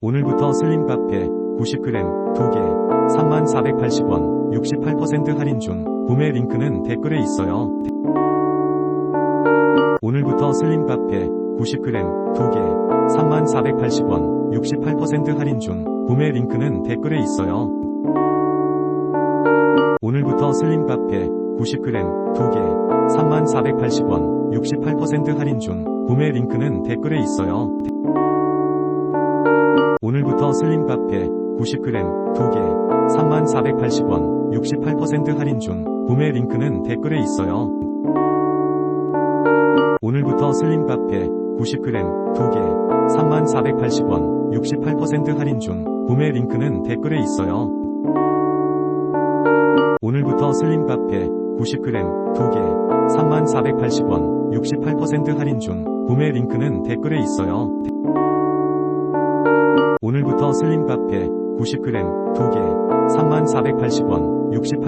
오늘부터 슬림 카페 90g 2개 3480원 68% 할인 중 구매 링크는 댓글에 있어요. 오늘부터 슬림 카페 90g 2개 3480원 68% 할인 중 구매 링크는 댓글에 있어요. 오늘부터 슬림 카페 90g 2개 3480원 68% 할인 중 구매 링크는 댓글에 있어요. 오늘부터 슬림 카페 90g 2개 3480원 68% 할인 중 구매 링크는 댓글에 있어요. 오늘부터 슬림 카페 90g 2개 3480원 68% 할인 중 구매 링크는 댓글에 있어요. 오늘부터 슬림 카페 90g 2개 3480원 68% 할인 중 구매 링크는 댓글에 있어요. 오늘부터 슬림 카페 90g 2개 3480원 68